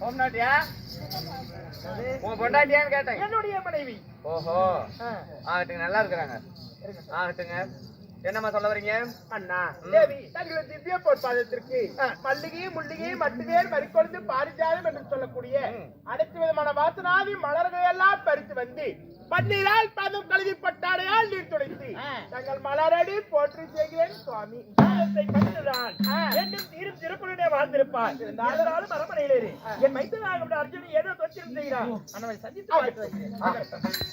பொண்டாட்டியா உங்க பொண்டாட்டியான்னு கேட்டேன். என்னுடைய மனைவி. ஓஹோ. ஆ, ஆகட்டுங்க நல்லா இருக்கிறாங்க. ஆகட்டுங்க. என்னம்மா சொல்ல வரீங்க? அண்ணா தேவி தங்களது திவ்ய பொற்பாதத்திற்கு மல்லிகை முள்ளிகை மட்டுவேர் மறிக்கொழுந்து பாரிஜாதம் என்று சொல்லக்கூடிய அனைத்து விதமான வாசனாவி மலர்களை எல்லாம் பறித்து வந்து பன்னீரால் பாதம் கழுவி பட்டாடையால் நீர் துடைத்து தங்கள் மலரடி போற்றி செய்கிறேன் சுவாமி. என்றும் தீரும் திருப்புடனே வாழ்ந்திருப்பார் என் மைத்தனாக அர்ஜுனி ஏதோ தொச்சிருந்தீரா அண்ணனை சந்தித்து